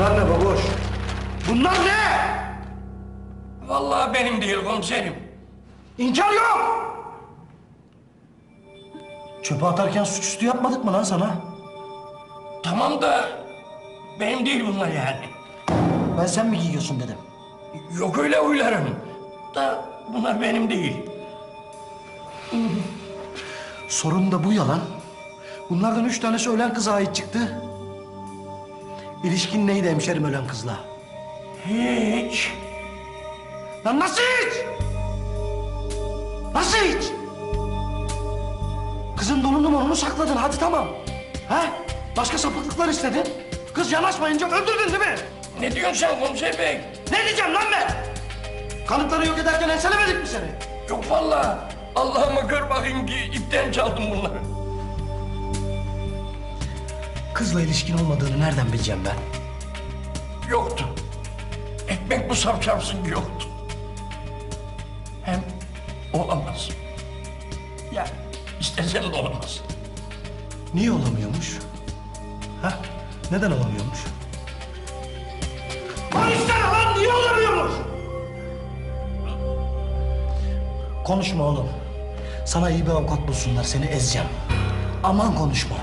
Bunlar ne baboş? Bunlar ne? Vallahi benim değil komiserim. İnkar yok! Çöpe atarken suçüstü yapmadık mı lan sana? Tamam da benim değil bunlar yani. Ben sen mi giyiyorsun dedim. Yok öyle huylarım. Da bunlar benim değil. Sorun da bu yalan. Bunlardan üç tanesi ölen kıza ait çıktı. İlişkin neydi hemşerim ölen kızla? Hiç. Lan nasıl hiç? Nasıl hiç? Kızın donunu morunu sakladın hadi tamam. Ha? Başka sapıklıklar istedin. Kız yanaşmayınca öldürdün değil mi? Ne diyorsun sen komiser bey? Ne diyeceğim lan ben? Kanıtları yok ederken enselemedik mi seni? Yok vallahi. Allah'ıma gör bakayım ki ipten çaldım bunları. Kızla ilişkin olmadığını nereden bileceğim ben? Yoktu. Ekmek bu sapçapsın ki yoktu. Hem olamaz. Ya istesen de olamaz. Niye olamıyormuş? Ha? Neden olamıyormuş? Konuşsana lan niye olamıyormuş? Konuşma oğlum. Sana iyi bir avukat bulsunlar seni ezeceğim. Aman konuşma.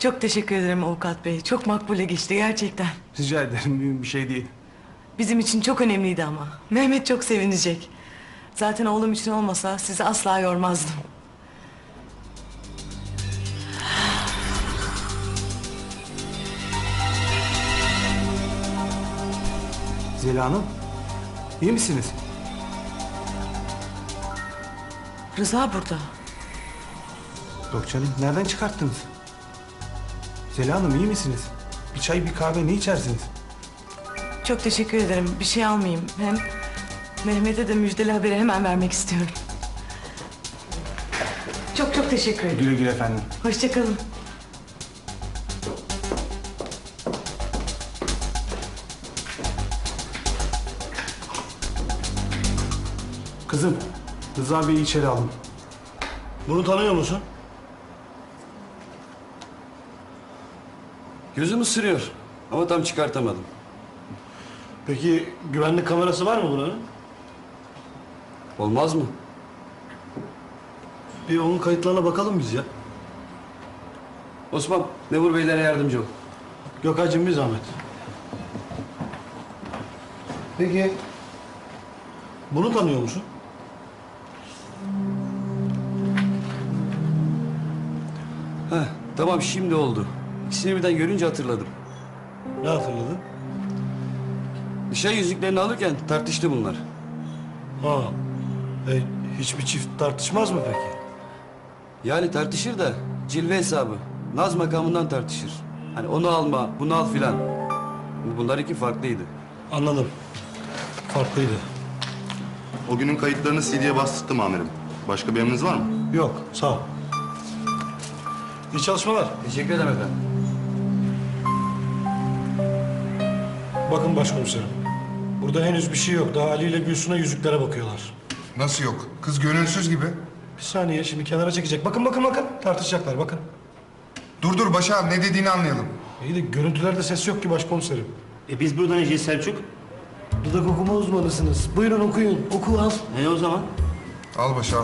Çok teşekkür ederim avukat bey. Çok makbule geçti gerçekten. Rica ederim mühim bir şey değil. Bizim için çok önemliydi ama. Mehmet çok sevinecek. Zaten oğlum için olmasa sizi asla yormazdım. Zeliha Hanım, iyi misiniz? Rıza burada. Yok canım, nereden çıkarttınız? Zeliha Hanım iyi misiniz? Bir çay, bir kahve ne içersiniz? Çok teşekkür ederim. Bir şey almayayım. Hem Mehmet'e de müjdeli haberi hemen vermek istiyorum. Çok çok teşekkür ederim. Güle güle efendim. Hoşçakalın. Kızım, Rıza Bey'i içeri alın. Bunu tanıyor musun? Gözüm ısırıyor ama tam çıkartamadım. Peki güvenlik kamerası var mı buranın? Olmaz mı? Bir onun kayıtlarına bakalım biz ya. Osman, Nevur Beylere yardımcı ol. Gökay'cığım bir zahmet. Peki bunu tanıyor musun? Heh, tamam şimdi oldu. İkisini birden görünce hatırladım. Ne hatırladın? Nişan yüzüklerini alırken tartıştı bunlar. Ha. E, hiçbir çift tartışmaz mı peki? Yani tartışır da cilve hesabı. Naz makamından tartışır. Hani onu alma, bunu al filan. Bunlar iki farklıydı. Anladım. Farklıydı. O günün kayıtlarını CD'ye bastırdım amirim. Başka bir emriniz var mı? Yok, sağ ol. İyi çalışmalar. Teşekkür ederim efendim. Bakın başkomiserim. Burada henüz bir şey yok. Daha Ali ile Gülsun'a yüzüklere bakıyorlar. Nasıl yok? Kız gönülsüz gibi. Bir saniye şimdi kenara çekecek. Bakın bakın bakın. Tartışacaklar bakın. Dur dur Başar ne dediğini anlayalım. İyi de görüntülerde ses yok ki başkomiserim. E biz buradan Ece Selçuk. Dudak okuma uzmanısınız. Buyurun okuyun. Oku al. E o zaman? Al Başar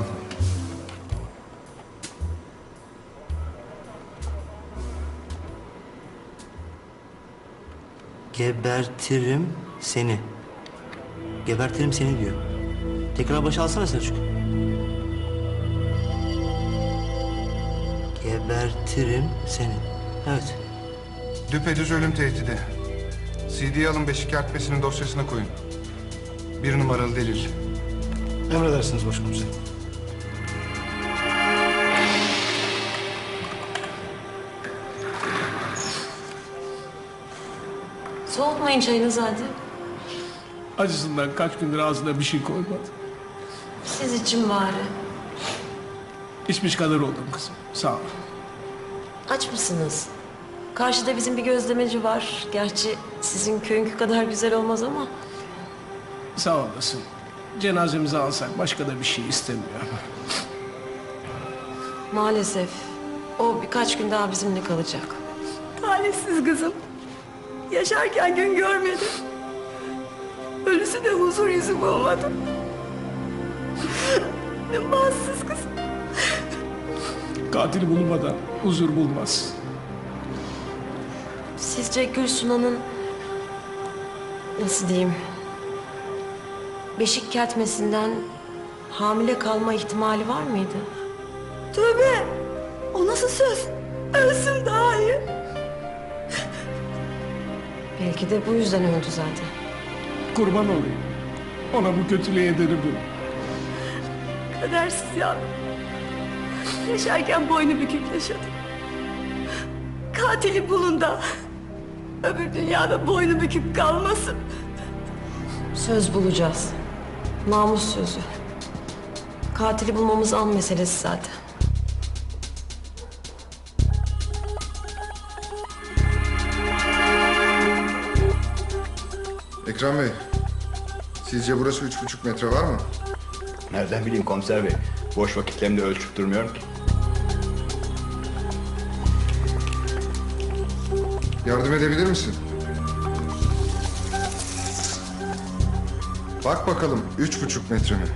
Gebertirim seni. Gebertirim seni diyor. Tekrar başa alsana Selçuk. Gebertirim seni. Evet. Düpedüz ölüm tehdidi. CD'yi alın beşik kertmesinin dosyasına koyun. Bir numaralı delil. Emredersiniz başkomiserim. Soğutmayın çayınızı hadi. Acısından kaç gündür ağzına bir şey koymadı. Siz için bari. İçmiş kadar oldum kızım. Sağ ol. Aç mısınız? Karşıda bizim bir gözlemeci var. Gerçi sizin köyünkü kadar güzel olmaz ama. Sağ olasın. cenazemizi alsak başka da bir şey istemiyor. Maalesef o birkaç gün daha bizimle kalacak. Talihsiz kızım. Yaşarken gün görmedi. Ölüsü de huzur yüzü bulmadı. Ne bahtsız kız. Katil bulunmadan huzur bulmaz. Sizce Gülsuna'nın nasıl diyeyim beşik kertmesinden hamile kalma ihtimali var mıydı? Tövbe. O nasıl söz? Ölsün daha iyi. Belki de bu yüzden öldü zaten. Kurban olayım. Ona bu kötülüğe ederi bu. Kadersiz yavrum. Yaşarken boynu bükük yaşadı. Katili bulun da öbür dünyada boynu bükük kalmasın. Söz bulacağız. Namus sözü. Katili bulmamız an meselesi zaten. Ekrem Bey, sizce burası üç buçuk metre var mı? Nereden bileyim komiser bey? Boş vakitlerimde ölçüp durmuyorum ki. Yardım edebilir misin? Bak bakalım üç buçuk metre mi?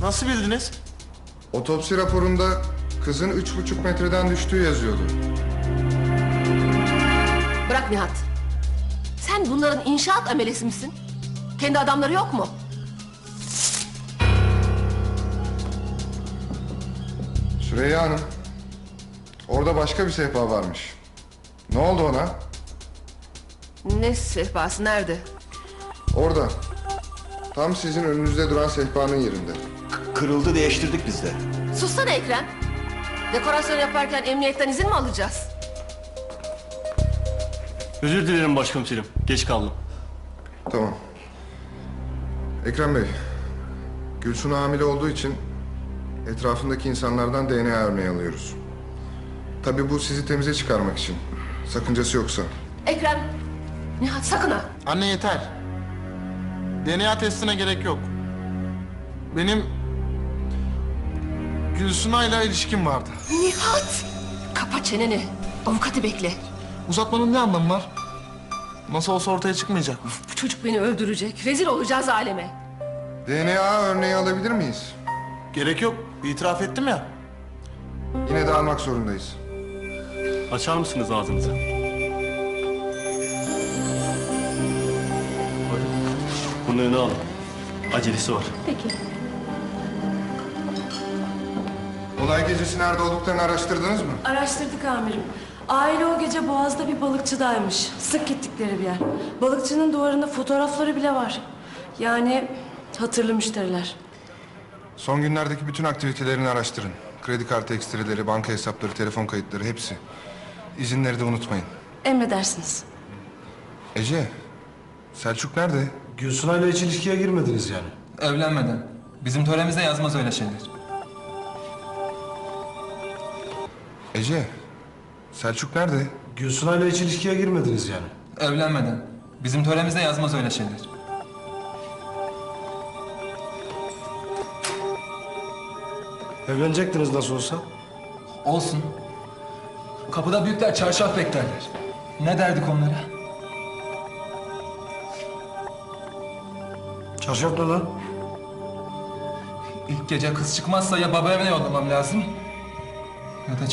Nasıl bildiniz? Otopsi raporunda kızın üç buçuk metreden düştüğü yazıyordu. Bırak Nihat. Sen bunların inşaat amelesi misin? Kendi adamları yok mu? Süreyya Hanım, orada başka bir sehpa varmış. Ne oldu ona? Ne sehpası nerede? Orada. Tam sizin önünüzde duran sehpanın yerinde. Kırıldı değiştirdik biz de. Sussana Ekrem. Dekorasyon yaparken emniyetten izin mi alacağız? Özür dilerim başkomiserim. Geç kaldım. Tamam. Ekrem Bey, Gülsün hamile olduğu için etrafındaki insanlardan DNA örneği alıyoruz. Tabii bu sizi temize çıkarmak için. Sakıncası yoksa. Ekrem. Nihat sakın ha. Anne yeter. DNA testine gerek yok. Benim Gülsunay'la ilişkim vardı. Nihat. Kapa çeneni. Avukatı bekle. Uzatmanın ne anlamı var? Nasıl olsa ortaya çıkmayacak mı? Bu çocuk beni öldürecek. Rezil olacağız aleme. DNA örneği alabilir miyiz? Gerek yok. İtiraf ettim ya. Yine de almak zorundayız. Açar mısınız ağzınızı? Bunları alın. Acelesi var. Olay gecesi nerede olduklarını araştırdınız mı? Araştırdık amirim. Aile o gece Boğaz'da bir balıkçıdaymış. Sık gittikleri bir yer. Balıkçının duvarında fotoğrafları bile var. Yani hatırlı müşteriler. Son günlerdeki bütün aktivitelerini araştırın. Kredi kartı ekstreleri, banka hesapları, telefon kayıtları hepsi. İzinleri de unutmayın. Emredersiniz. Ece, Selçuk nerede? Gülsunay'la hiç ilişkiye girmediniz yani. Evlenmeden. Bizim töremizde yazmaz öyle şeyler. Ece, Selçuk nerede? Gülsunay'la hiç ilişkiye girmediniz yani. Evlenmeden. Bizim töremizde yazmaz öyle şeyler. Evlenecektiniz nasıl olsa. Olsun. Kapıda büyükler çarşaf beklerler. Ne derdik onlara? Çarşaf ne lan? İlk gece kız çıkmazsa ya baba evine yollamam lazım ya da